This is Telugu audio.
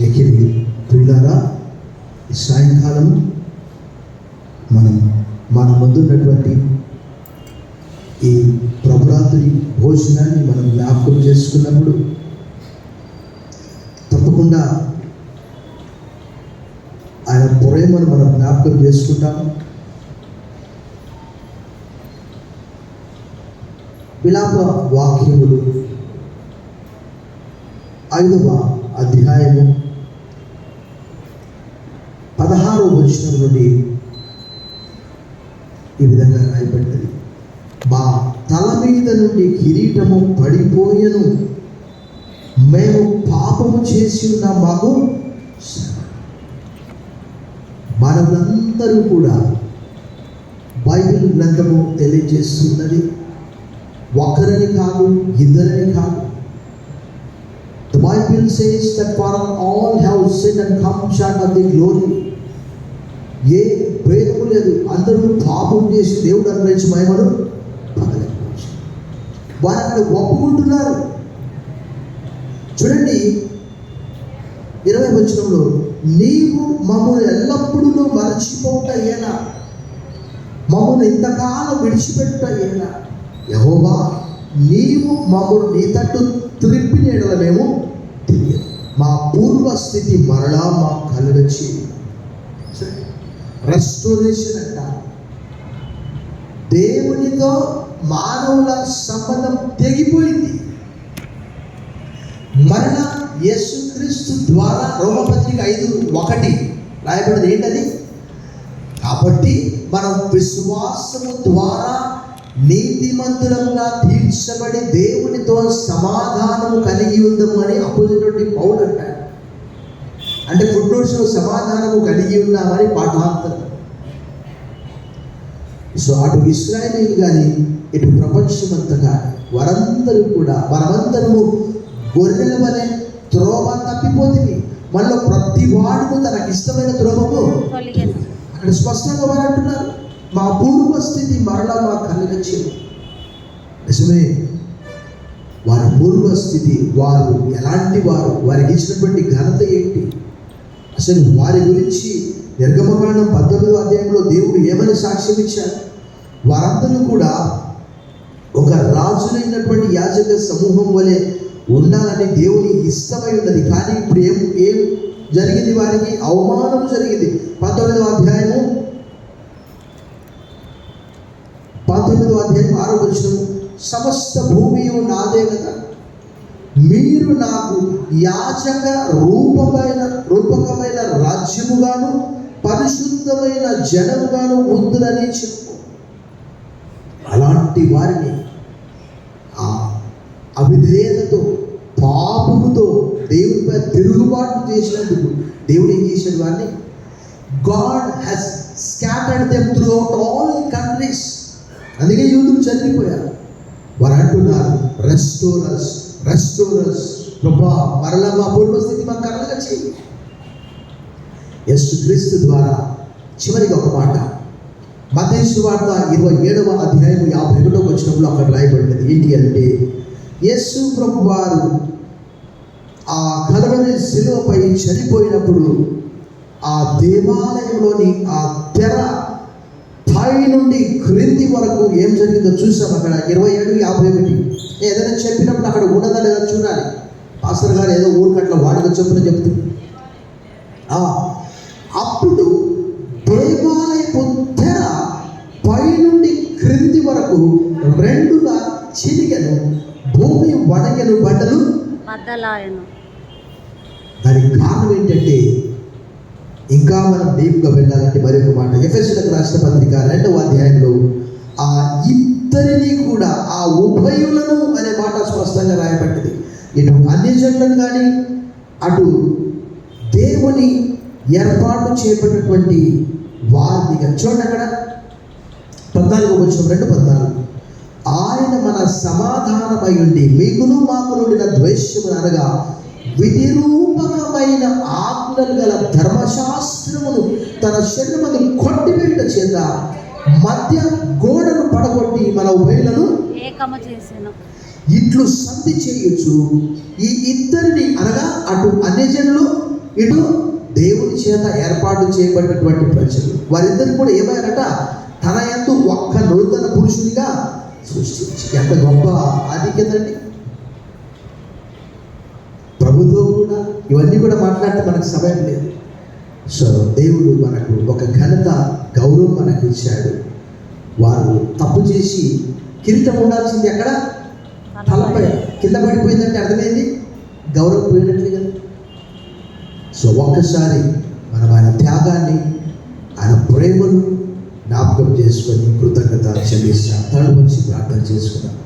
ఎక్కింది ప్రియులారా ఈ సాయంకాలం మనం మన ముందున్నటువంటి ఈ ప్రభురాత్రి భోజనాన్ని మనం జ్ఞాపకం చేసుకున్నప్పుడు తప్పకుండా ఆయన ప్రేమను మనం జ్ఞాపకం చేసుకుంటాము విలాప వాక్యములు ఐదవ అధ్యాయము పదహారవ వచనం నుండి ఈ విధంగా రాయబడ్డది మా తల మీద నుండి కిరీటము పడిపోయను. మేము పాపము చేసి ఉన్న మాకు మనమందరూ కూడా బైబిల్ గ్రంథము తెలియజేస్తున్నది. ఒకరిని కాదు ఇద్దరిని కాదు Bible says that for all have sinned and come short of the glory. ఏ భేదము లేదు అందరూ పాపం చేసి దేవుడు అనుగ్రహించి మహిమను పొందలేకపోవచ్చు. వారు అక్కడ ఒప్పుకుంటున్నారు చూడండి ఇరవై వచనంలో నీవు మమ్మల్ని ఎల్లప్పుడూ మరచిపోట ఎలా మమ్మల్ని ఇంతకాలం విడిచిపెట్ట ఎలా యహోవా నీవు మమ్మల్ని నీ తట్టు త్రిప్పి నేడల మేము మా పూర్వస్థితి మరలా మా కలుగచ్చి రెస్టోరేషన్ అంటారు దేవునితో మానవుల సంబంధం తెగిపోయింది. మరణ యేసుక్రీస్తు ద్వారా రోమపత్రిక ఐదు ఒకటి రాయబడింది. ఏంటది? కాబట్టి మనం విశ్వాసము ద్వారా నీతిమంతులంగా తీర్చబడి దేవుని సమాధానము కలిగి ఉందము అని అపోజిటువంటి పౌలు అంటాడు. అంటే ఫుడ్ నోట్స్లో సమాధానము కలిగి ఉన్నామని పాఠాంతరం. సో అటు ఇస్రాయలీలు కానీ ఇటు ప్రపంచమంతా కానీ వారందరూ కూడా మనమందరము గొర్రెల వలె త్రోవ తప్పిపోతుంది మనలో ప్రతి వాడుకు తనకు ఇష్టమైన త్రోవకు అక్కడ స్పష్టంగా వారు అంటున్నారు మా పూర్వ స్థితి మరలా మా కలిగచ్చింది నిజమే. వారి పూర్వస్థితి వారు ఎలాంటి వారు వారికి ఇచ్చినటువంటి ఘనత ఏంటి? అసలు వారి గురించి నిర్గమకాండం పద్దెనిమిదో అధ్యాయంలో దేవుడు ఏమని సాక్ష్యం ఇచ్చారు వారందరూ కూడా ఒక రాజులైనటువంటి యాజక సమూహం వలె ఉండాలని దేవుని ఇష్టమై ఉన్నది. కానీ ఇప్పుడు ఏం ఏం జరిగింది వారికి? అవమానం జరిగింది. పంతొమ్మిదవ అధ్యాయము పంతొమ్మిదవ అధ్యాయం ఆరో వచ్చినము సమస్త భూమి నాదే కదా. మీరు నాకు యాచక రూపమైన రూపకమైన రాజ్యముగాను పరిశుద్ధమైన జనముగాను ఉందని చెప్పు. అలాంటి వారిని ఆ అవిధేయతతో పాపముతో దేవునిపై తిరుగుబాటు చేసినందుకు దేవుడు ఏం చేసిన వారిని? God has scattered them throughout all countries అందుకే యూదులు చనిపోయారు. ఉన్నారు. రెస్టోరస్ రెస్టోరస్ ప్రభా మరలా మా పూర్వస్థితి మాకు కరలుగా చేయి. యస్సు క్రీస్తు ద్వారా చివరికి ఒక మాట. మతేసు వార్త ఇరవై ఏడవ అధ్యాయం యాభై ఒకటో వచ్చినప్పుడు అక్కడ రాయబడినది ఏంటి అంటే యేసు ప్రభు వారు ఆ కలవని శిలువపై చనిపోయినప్పుడు ఆ దేవాలయంలోని ఆ తెర పై నుండి క్రింది వరకు ఏం జరిగిందో చూసాం అక్కడ. ఇరవై ఏడు యాభై ఒకటి. ఏదైనా చెప్పినప్పుడు అక్కడ ఉన్నదా లేదా చూడాలి. పాస్టర్ గారు ఏదో ఊరికట్ల వాడుక చెప్పున చెప్తుంది ఆ, అప్పుడు దేవాలయపు తెర పై నుండి క్రింది వరకు రెండుగా చిరిగను భూమి వడగను బద్దలాయను దానికి కారణం ఏంటంటే ఇంకా మనం డీప్గా వెళ్ళాలంటే మరొక మాట. ఎఫ్ఎస్లకు రాష్ట్ర పత్రిక రెండవ అధ్యాయంలో ఆ ఇద్దరిని కూడా ఆ ఉభయులను అనే మాట స్పష్టంగా రాయబడ్డది ఇటు అన్యజనులను కానీ అటు దేవుని ఏర్పాటు చేపట్టినటువంటి వారిని చూడండి అక్కడ. పద్నాలుగు వచ్చిన రెండు పద్నాలుగు. ఆయన మన సమాధానమై ఉండి మీకును మాకు నుండిన అనగా విధిరూపకమైన ఆజ్ఞలు గల ధర్మశాస్త్రమును తన శరీరమని కొట్టివేయట చేత మధ్య గోడను పడగొట్టి మన ఉభయలను ఏకము చేసెను. ఇట్లు సంధి చేయొచ్చు ఈ ఇద్దరిని అనగా అటు అన్యజనులు ఇటు దేవుని చేత ఏర్పాటు చేయబడినటువంటి ప్రజలు. వారిద్దరు కూడా ఏమైనారట తన ఎందు ఒక్క నూతన పురుషునిగా సృష్టించి. ఎంత గొప్ప ఆధిక్యత అండి. ప్రభుత్వం కూడా ఇవన్నీ కూడా మాట్లాడితే మనకు సమయం లేదు. సో దేవుడు మనకు ఒక ఘనత గౌరవం మనకు ఇచ్చాడు వారు తప్పు చేసి కిరీటం ఉండాల్సింది ఎక్కడ? తలపై. కింద పడిపోయిందంటే అర్థమైంది? గౌరవం పోయినట్లే కదా. సో ఒక్కసారి మనం ఆయన త్యాగాన్ని ఆయన ప్రేమను జ్ఞాపకం చేసుకొని కృతజ్ఞత చెల్లిస్తాం. తల వచ్చి ప్రార్థన చేసుకున్నాం